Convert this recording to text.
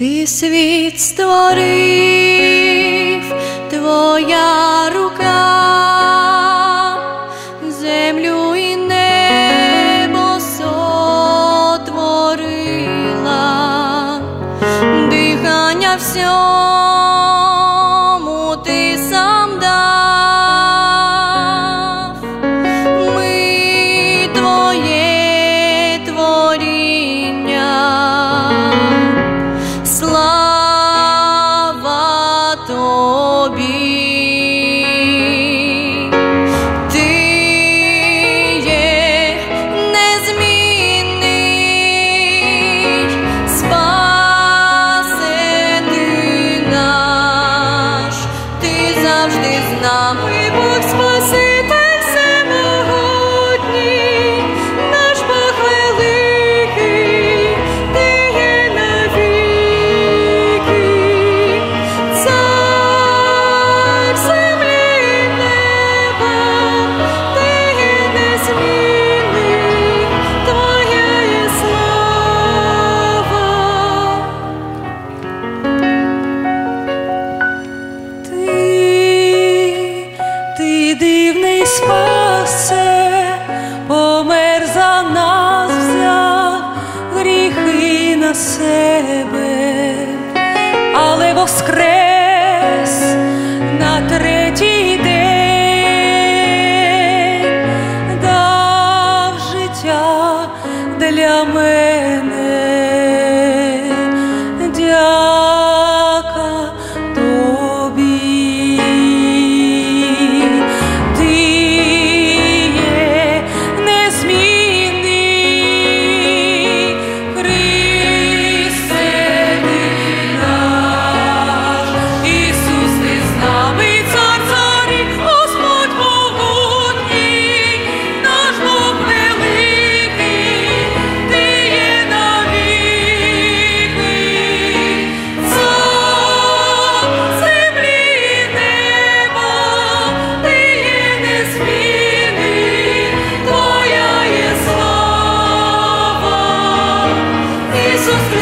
Ты свет створил. все помер за нас взяв гріхи на себе, але воскрес на третій. Jesus